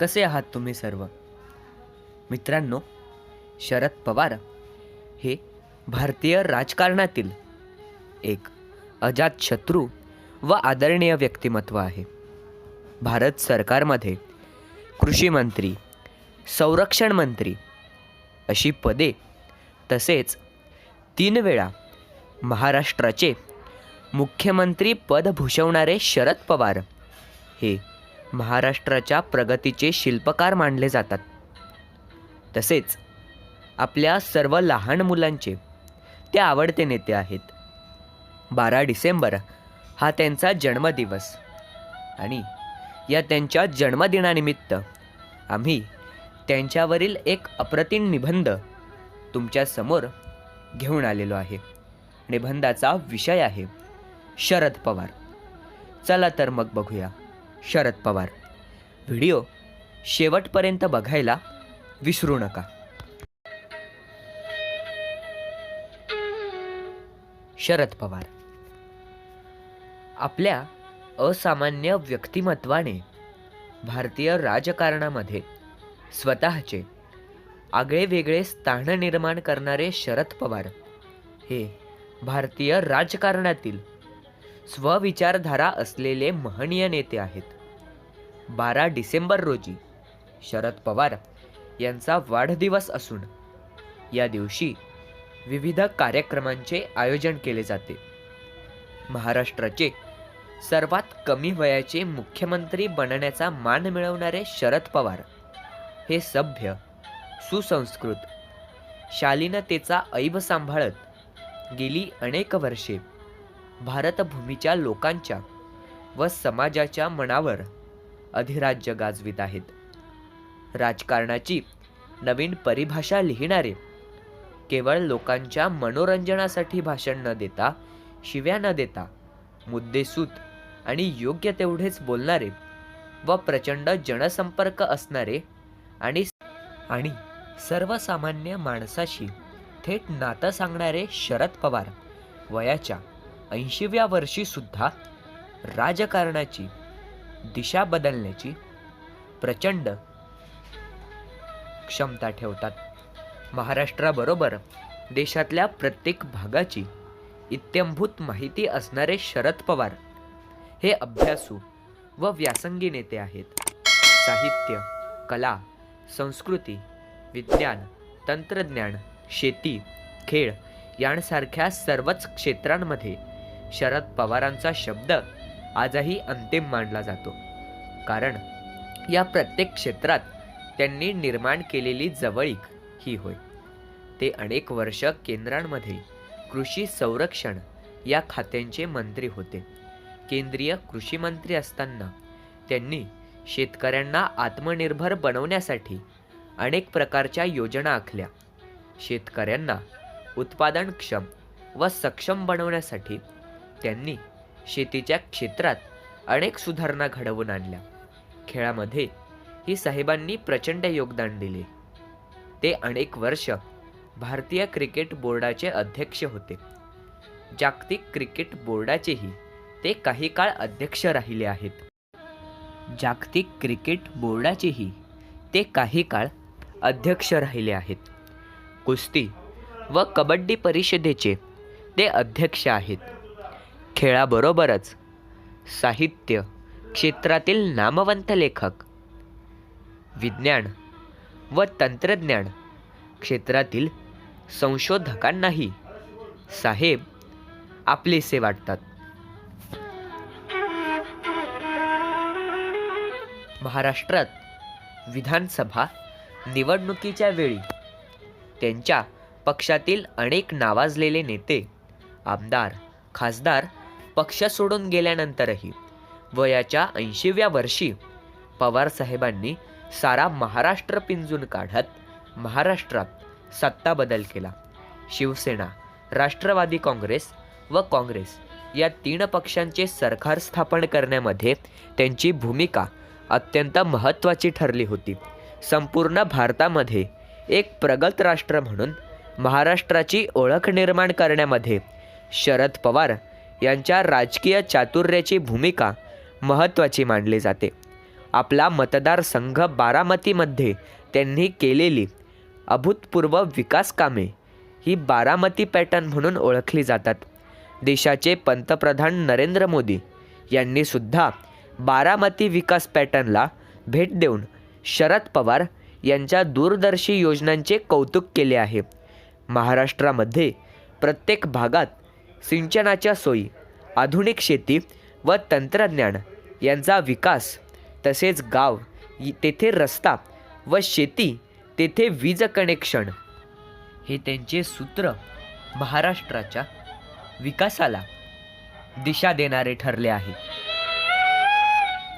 कसे आहात तुम्ही सर्व? मित्रांनो शरद पवार हे भारतीय राजकारणातील एक अजात शत्रू व आदरणीय व्यक्तिमत्व आहे. भारत सरकारमध्ये कृषी मंत्री संरक्षण मंत्री अशी पदे तसेच तीन वेळा महाराष्ट्राचे मुख्यमंत्री पद भूषवणारे शरद पवार हे महाराष्ट्राच्या प्रगतीचे शिल्पकार मानले जातात. तसेच आपल्या सर्व लहान मुलांचे ते आवडते नेते आहेत. बारा डिसेंबर हा त्यांचा जन्मदिवस आणि या त्यांच्या जन्मदिनानिमित्त आम्ही त्यांच्यावरील एक अप्रतिम निबंध तुमच्यासमोर घेऊन आलेलो आहे. निबंधाचा विषय आहे शरद पवार. चला तर मग बघूया. शरद पवार. व्हिडिओ शेवटपर्यंत बघायला विसरू नका. शरद पवार. आपल्या असामान्य व्यक्तिमत्वाने भारतीय राजकारणामध्ये स्वतःचे आगळेवेगळे स्थान निर्माण करणारे शरद पवार हे भारतीय राजकारणातील स्वविचारधारा असलेले महनीय नेते आहेत. बारा डिसेंबर रोजी शरद पवार यांचा वाढदिवस असून या दिवशी विविध कार्यक्रमांचे आयोजन केले जाते. महाराष्ट्राचे सर्वात कमी वयाचे मुख्यमंत्री बनण्याचा मान मिळवणारे शरद पवार हे सभ्य सुसंस्कृत शालीनतेचा ऐब सांभाळत गेली अनेक वर्षे भारतभूमीच्या लोकांच्या व समाजाच्या मनावर अधिराज्य गाजवित आहेत. राजकारणाची नवीन परिभाषा लिहिणारे केवळ लोकांच्या मनोरंजनासाठी भाषण न देता शिव्या न देता मुद्देसूत आणि योग्य तेवढेच बोलणारे व प्रचंड जनसंपर्क असणारे आणि आणि सर्वसामान्य माणसाशी थेट नातं सांगणारे शरद पवार वयाच्या ऐंशीव्या वर्षी सुद्धा राजकारणाची दिशा बदलण्याची प्रचंड क्षमता ठेवतात. महाराष्ट्राबरोबर देशातल्या प्रत्येक भागाची इत्यंभूत माहिती असणारे शरद पवार हे अभ्यासू व व्यासंगी नेते आहेत. साहित्य कला संस्कृती विज्ञान तंत्रज्ञान शेती खेळ यांसारख्या सर्वच क्षेत्रांमध्ये शरद पवारांचा शब्द आजही अंतिम मानला जातो. कारण या प्रत्येक क्षेत्रात त्यांनी निर्माण केलेली जवळीक ही होय. ते अनेक वर्ष केंद्रांमध्ये कृषी संरक्षण या खात्यांचे मंत्री होते. केंद्रीय कृषी मंत्री असताना त्यांनी शेतकऱ्यांना आत्मनिर्भर बनवण्यासाठी अनेक प्रकारच्या योजना आखल्या. शेतकऱ्यांना उत्पादनक्षम व सक्षम बनवण्यासाठी त्यांनी शेतीच्या क्षेत्रात अनेक सुधारणा घडवून आणल्या. खेळामध्ये ही साहेबांनी प्रचंड योगदान दिले. ते अनेक वर्ष भारतीय क्रिकेट बोर्डाचे अध्यक्ष होते. जागतिक क्रिकेट बोर्डाचेही ते काही काळ अध्यक्ष राहिले आहेत. जागतिक क्रिकेट बोर्डाचेही ते काही काळ अध्यक्ष राहिले आहेत. कुस्ती व कबड्डी परिषदेचे ते अध्यक्ष आहेत. खेळाबरोबरच. साहित्य क्षेत्रातील नामवंत लेखक विज्ञान व तंत्रज्ञान क्षेत्रातील संशोधकांनाही साहेब आपलेसे वाटतात. महाराष्ट्रात विधानसभा निवडणुकीच्या वेळी त्यांच्या पक्षातील अनेक नावाजलेले नेते आमदार खासदार पक्ष सोडून गेल्यानंतरही वयाच्या ऐंशीव्या वर्षी पवारसाहेबांनी सारा महाराष्ट्र पिंजून काढत महाराष्ट्रात सत्ता बदल केला. शिवसेना राष्ट्रवादी काँग्रेस व काँग्रेस या तीन पक्षांचे सरकार स्थापन करण्यामध्ये त्यांची भूमिका अत्यंत महत्त्वाची ठरली होती. संपूर्ण भारतामध्ये एक प्रगत राष्ट्र म्हणून महाराष्ट्राची ओळख निर्माण करण्यामध्ये शरद पवार यांच्या राजकीय चातुर्याची भूमिका महत्त्वाची मानली जाते. आपला मतदारसंघ बारामतीमध्ये त्यांनी केलेली अभूतपूर्व विकासकामे ही बारामती पॅटर्न म्हणून ओळखली जातात. देशाचे पंतप्रधान नरेंद्र मोदी यांनीसुद्धा बारामती विकास पॅटर्नला भेट देऊन शरद पवार यांच्या दूरदर्शी योजनांचे कौतुक केले आहे. महाराष्ट्रामध्ये प्रत्येक भागात सिंचनाच्या सोयी आधुनिक शेती व तंत्रज्ञान यांचा विकास तसेच गाव तेथे रस्ता व शेती तेथे वीज कनेक्शन. हे त्यांचे सूत्र महाराष्ट्राच्या विकासाला दिशा देणारे ठरले आहे.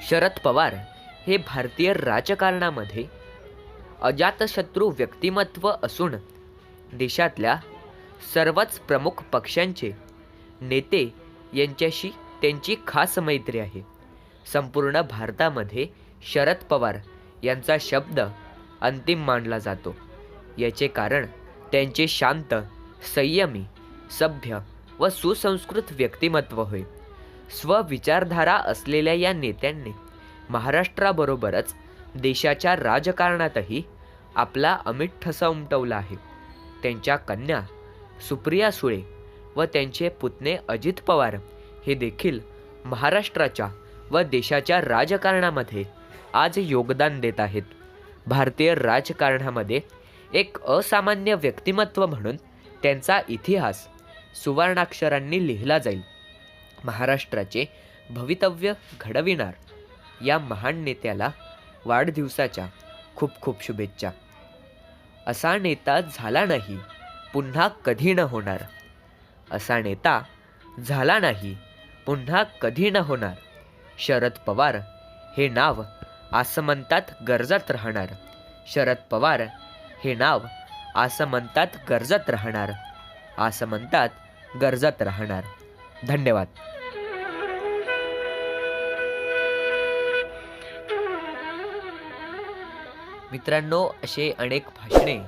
शरद पवार हे भारतीय राजकारणामध्ये अजातशत्रू व्यक्तिमत्व असून देशातल्या सर्वच प्रमुख पक्षांचे नेते यांच्याशी त्यांची खास मैत्री आहे. संपूर्ण भारतामध्ये शरद पवार यांचा शब्द अंतिम मानला जातो. याचे कारण त्यांचे शांत संयमी सभ्य व सुसंस्कृत व्यक्तिमत्व होय. स्वविचारधारा असलेल्या या नेत्यांनी महाराष्ट्राबरोबरच देशाच्या राजकारणातही आपला अमिट ठसा उमटवला आहे. त्यांच्या कन्या सुप्रिया सुळे व त्यांचे पुतणे अजित पवार. हे देखील महाराष्ट्राच्या व देशाच्या राजकारणामध्ये आज योगदान देत आहेत. भारतीय राजकारणामध्ये एक असामान्य व्यक्तिमत्व म्हणून त्यांचा इतिहास सुवर्णाक्षरांनी लिहिला जाईल. महाराष्ट्राचे भवितव्य घडविणार या महान नेत्याला वाढदिवसाच्या खूप खूप शुभेच्छा. असा नेता झाला नाही पुन्हा कधी न होणार. असा नेता झाला नाही पुन्हा कधी न होणार. शरद पवार हे नाव आसमंतात गरजत राहणार. शरद पवार हे नाव आसमंतात गरजत राहणार. आसमंतात गरजत राहणार. धन्यवाद. मित्रांनो असे अनेक भाषणे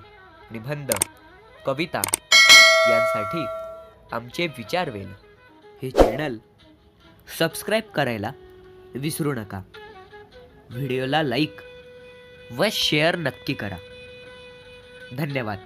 निबंध कविता यांसाठी आमचे विचार वेल. हे चॅनल सबस्क्राईब करायला विसरू नका. व्हिडिओला लाईक व शेअर नक्की करा. धन्यवाद.